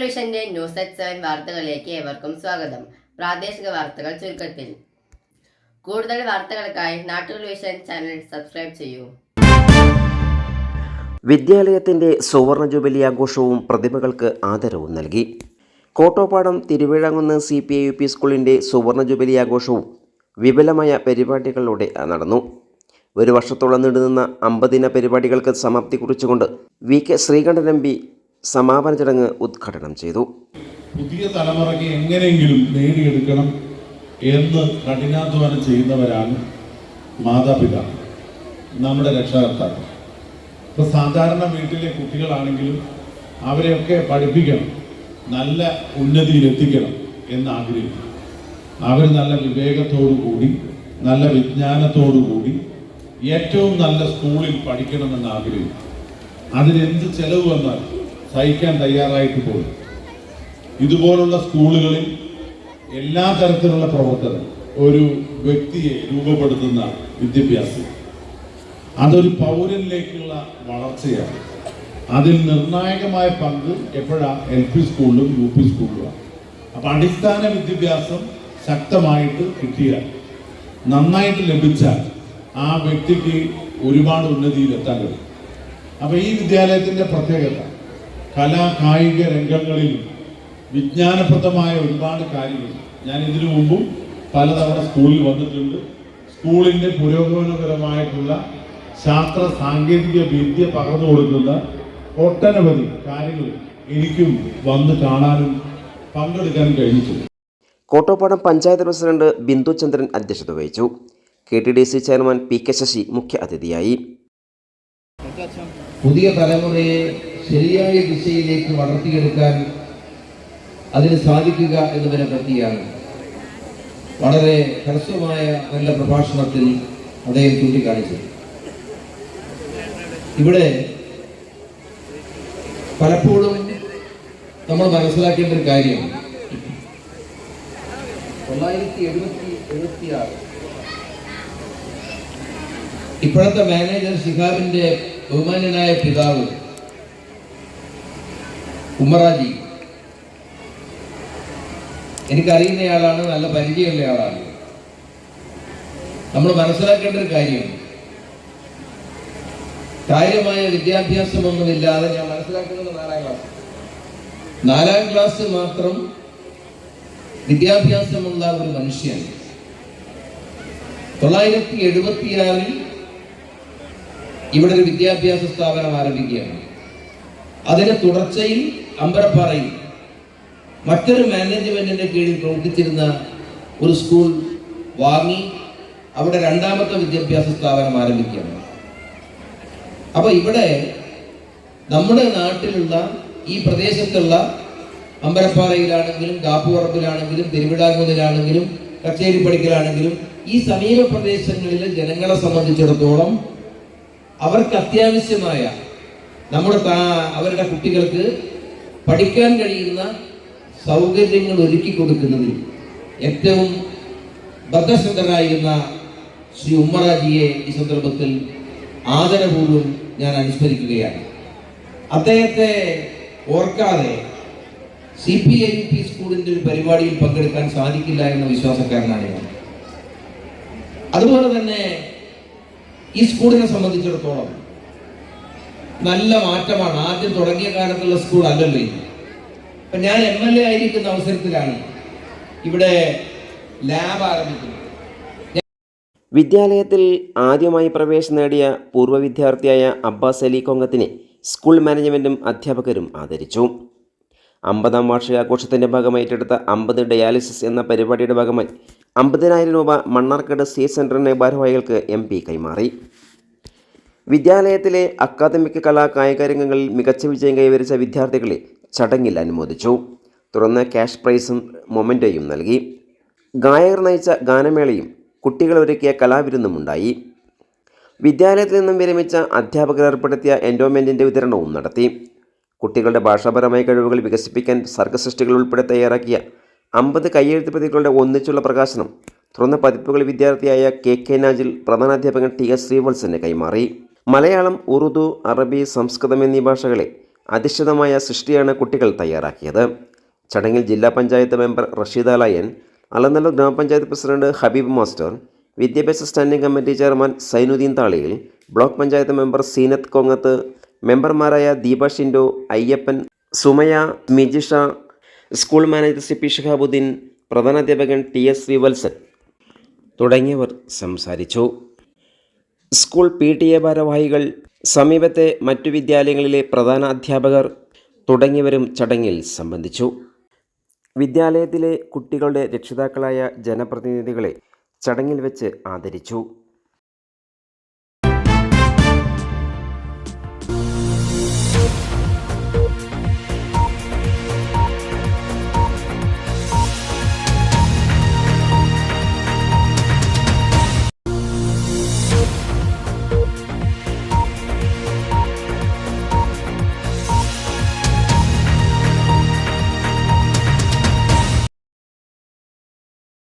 വിഷന്റെ news at seven വാർത്തകളിലേക്ക് ഏവർക്കും സ്വാഗതം. പ്രാദേശിക വാർത്തകൾ ചുരുക്കത്തിൽ. കൂടുതൽ വാർത്തകൾക്കായി നാട്ടുവിഷൻ ചാനൽ സബ്സ്ക്രൈബ് ചെയ്യൂ. വിദ്യാലയത്തിന്റെ സുവർണ ജൂബിലി ആഘോഷവും പ്രതിഭകൾക്ക് ആദരവും നൽകി. Kottoppadam Thiruvizhamkunnu C P A U P സ്കൂളിന്റെ സുവർണ ജൂബിലി ആഘോഷവും വിപുലമായ പരിപാടികളിലൂടെ നടന്നു. ഒരു വർഷത്തോളം നീണ്ടുനിന്ന അമ്പതിന പരിപാടികൾക്ക് സമാപ്തി കുറിച്ചുകൊണ്ട് V K Sreekandan M P സമാപന ചടങ്ങ് ഉദ്ഘാടനം ചെയ്തു. പുതിയ തലമുറയ്ക്ക് എങ്ങനെയെങ്കിലും നേടിയെടുക്കണം എന്ന് കഠിനാധ്വാനം ചെയ്യുന്നവരാണ് മാതാപിതാക്കൾ നമ്മുടെ രക്ഷകർത്താക്കൾ. ഇപ്പോൾ സാധാരണ വീട്ടിലെ കുട്ടികളാണെങ്കിലും അവരെയൊക്കെ പഠിപ്പിക്കണം നല്ല ഉന്നതിയിലെത്തിക്കണം എന്ന് ആഗ്രഹിക്കും അവർ നല്ല വിവേകത്തോടു കൂടി നല്ല വിജ്ഞാനത്തോടു കൂടി ഏറ്റവും നല്ല സ്കൂളിൽ പഠിക്കണമെന്ന് ആഗ്രഹിക്കും അതിനെന്ത് ചെലവ് വന്നാൽ സഹിക്കാൻ തയ്യാറായിട്ട് പോകും ഇതുപോലുള്ള സ്കൂളുകളിൽ എല്ലാ തരത്തിലുള്ള പ്രവർത്തനം ഒരു വ്യക്തിയെ രൂപപ്പെടുത്തുന്ന വിദ്യാഭ്യാസം. അതൊരു പൗരനിലേക്കുള്ള വളർച്ചയാണ്. അതിൽ നിർണായകമായ പങ്ക് എപ്പോഴാണ് എൽ പി സ്കൂളിലും യു പി സ്കൂളിലുമാണ്. അപ്പം അടിസ്ഥാന വിദ്യാഭ്യാസം ശക്തമായിട്ട് കിട്ടിയാൽ നന്നായിട്ട് ലഭിച്ചാൽ ആ വ്യക്തിക്ക് ഒരുപാട് ഉന്നതിയിലെത്താൻ കഴിയും. അപ്പം ഈ വിദ്യാലയത്തിന്റെ പ്രത്യേകത കലാ കായിക രംഗങ്ങളിൽ വിജ്ഞാനപ്രദമായ ഒരുപാട് കാര്യങ്ങൾ. ഞാൻ ഇതിനു മുമ്പും പലതവണ സ്കൂളിൽ വന്നിട്ടുണ്ട്. സ്കൂളിന്റെ പുരോഗമനപരമായിട്ടുള്ള ശാസ്ത്ര സാങ്കേതിക വിദ്യ പകർന്നു കൊടുക്കുന്ന ഒട്ടനവധി കാര്യങ്ങൾ എനിക്കും വന്ന് കാണാനും പങ്കെടുക്കാനും കഴിഞ്ഞിട്ടുണ്ട്. കോട്ടോപ്പാടം പഞ്ചായത്ത് പ്രസിഡന്റ് ബിന്ദു ചന്ദ്രൻ അധ്യക്ഷത വഹിച്ചു. K T D C chairman P K Sasi മുഖ്യ അതിഥിയായി. പുതിയ തലമുറയെ ശരിയായ ദിശയിലേക്ക് വളർത്തിയെടുക്കാൻ അതിന് സാധിക്കുക എന്നതിനെ പറ്റിയാണ്. വളരെ ഹ്രസ്വമായ നല്ല പ്രഭാഷണത്തിൽ അദ്ദേഹം ചൂണ്ടിക്കാണിച്ചത്. ഇവിടെ പലപ്പോഴും നമ്മൾ മനസ്സിലാക്കേണ്ട ഒരു കാര്യം. തൊള്ളായിരത്തി എഴുപത്തി എഴുപത്തി ആറ് ഇപ്പോഴത്തെ മാനേജർ ശിഖാബിന്റെ ബഹുമാന്യനായ പിതാവ് ഉമ്മറാജി. എനിക്കറിയുന്നയാളാണ് നല്ല പരിചയമുള്ള ആളാണ്. നമ്മൾ മനസ്സിലാക്കേണ്ട ഒരു കാര്യം. കാര്യമായ വിദ്യാഭ്യാസമൊന്നുമില്ലാതെ ഞാൻ മനസ്സിലാക്കുന്നത് നാലാം ക്ലാസ്. നാലാം ക്ലാസ് മാത്രം വിദ്യാഭ്യാസമുള്ള ഒരു മനുഷ്യൻ. തൊള്ളായിരത്തി എഴുപത്തിയാറിൽ ഇവിടെ ഒരു വിദ്യാഭ്യാസ സ്ഥാപനം ആരംഭിക്കുകയാണ്. അതിന്റെ തുടർച്ചയിൽ അമ്പരപ്പാറയിൽ മറ്റൊരു മാനേജ്മെന്റിന്റെ കീഴിൽ പ്രവർത്തിച്ചിരുന്ന ഒരു സ്കൂൾ വാങ്ങി അവിടെ രണ്ടാമത്തെ വിദ്യാഭ്യാസ സ്ഥാപനം ആരംഭിക്കുകയാണ്. അപ്പൊ ഇവിടെ നമ്മുടെ നാട്ടിലുള്ള ഈ പ്രദേശത്തുള്ള അമ്പലപ്പാറയിലാണെങ്കിലും കാപ്പുപറമ്പിലാണെങ്കിലും തിരുവിടാങ്കുന്നിലാണെങ്കിലും കച്ചേരിപ്പടിക്കലാണെങ്കിലും ഈ സമീപ പ്രദേശങ്ങളിലെ ജനങ്ങളെ സംബന്ധിച്ചിടത്തോളം അവർക്ക് അത്യാവശ്യമായ നമ്മുടെ അവരുടെ കുട്ടികൾക്ക് പഠിക്കാൻ കഴിയുന്ന സൗകര്യങ്ങൾ ഒരുക്കി കൊടുക്കുന്നതിൽ ഏറ്റവും ബദ്ധശ്രദ്ധരായിരുന്ന ശ്രീ ഉമ്മറാജിയെ ഈ സന്ദർഭത്തിൽ ആദരപൂർവം ഞാൻ അനുസ്മരിക്കുകയാണ്. അദ്ദേഹത്തെ ഓർക്കാതെ സി പി എൻ പി സ്കൂളിന്റെ ഒരു പരിപാടിയിൽ പങ്കെടുക്കാൻ സാധിക്കില്ല എന്ന വിശ്വാസക്കാരനാണ് ഞാൻ. അതുപോലെ തന്നെ ഈ സ്കൂളിനെ സംബന്ധിച്ചിടത്തോളം നല്ല മാറ്റമാണ്. ആദ്യം തുടങ്ങിയ കാലത്തുള്ള സ്കൂൾ അല്ലല്ലോ അപ്പൊ ഞാൻ എം എൽ എ ആയിരിക്കുന്ന അവസരത്തിലാണ് ഇവിടെ ലാബ് ആരംഭിക്കുന്നത്. വിദ്യാലയത്തിൽ ആദ്യമായി പ്രവേശനം നേടിയ പൂർവ വിദ്യാർത്ഥിയായ അബ്ബാസ് അലി കൊങ്കത്തിനെ സ്കൂൾ മാനേജ്മെന്റും അധ്യാപകരും ആദരിച്ചു. അമ്പതാം വാർഷികാഘോഷത്തിന്റെ ഭാഗമായി ഏറ്റെടുത്ത അമ്പത് ഡയാലിസിസ് എന്ന പരിപാടിയുടെ ഭാഗമായി അമ്പതിനായിരം രൂപ മണ്ണാർക്കാട് സി സെന്ററിന്റെ ഭാരവാഹികൾക്ക് എം കൈമാറി. വിദ്യാലയത്തിലെ അക്കാദമിക് കലാ കായിക രംഗങ്ങളിൽ മികച്ച വിജയം കൈവരിച്ച വിദ്യാർത്ഥികളെ ചടങ്ങിൽ അനുമോദിച്ചു. തുടർന്ന് ക്യാഷ് പ്രൈസും മൊമെന്റോയും നൽകി. ഗായകർ നയിച്ച ഗാനമേളയും കുട്ടികൾ ഒരുക്കിയ കലാവിരുന്നും ഉണ്ടായി വിദ്യാലയത്തിൽ നിന്നും വിരമിച്ച അധ്യാപകർ ഏർപ്പെടുത്തിയ എൻഡോമെന്റിന്റെ വിതരണവും നടത്തി. കുട്ടികളുടെ ഭാഷാപരമായ കഴിവുകൾ വികസിപ്പിക്കാൻ സർഗസൃഷ്ടികൾ ഉൾപ്പെടെ തയ്യാറാക്കിയ അമ്പത് കയ്യെഴുത്ത് പ്രതികളുടെ ഒന്നിച്ചുള്ള പ്രകാശനം തുറന്ന പതിപ്പുകൾ വിദ്യാർത്ഥിയായ കെ കെ നാജിൽ പ്രധാനാധ്യാപകൻ ടി എസ് ശ്രീവത്സന് കൈമാറി. മലയാളം ഉറുദു അറബി സംസ്കൃതം എന്നീ ഭാഷകളെ അധിഷ്ഠിതമായ സൃഷ്ടിയാണ് കുട്ടികൾ തയ്യാറാക്കിയത്. ചടങ്ങിൽ ജില്ലാ panchayat member Rasheeda Layan Alanallur grama panchayat president Habeeb master വിദ്യാഭ്യാസ standing committee chairman Sainudheen Thaliyil block panchayat member Seenath Kongath മെമ്പർമാരായ Deepa Shindo Ayyappan Sumaya Mijisha school manager C P Shihabudheen പ്രധാനാധ്യാപകൻ T S V Valsan തുടങ്ങിയവർ സംസാരിച്ചു. School P T A ഭാരവാഹികൾ സമീപത്തെ മറ്റു വിദ്യാലയങ്ങളിലെ പ്രധാന അധ്യാപകർ തുടങ്ങിയവരും ചടങ്ങിൽ സംബന്ധിച്ചു. വിദ്യാലയത്തിലെ കുട്ടികളുടെ രക്ഷിതാക്കളായ ജനപ്രതിനിധികളെ ചടങ്ങിൽ വെച്ച് ആദരിച്ചു.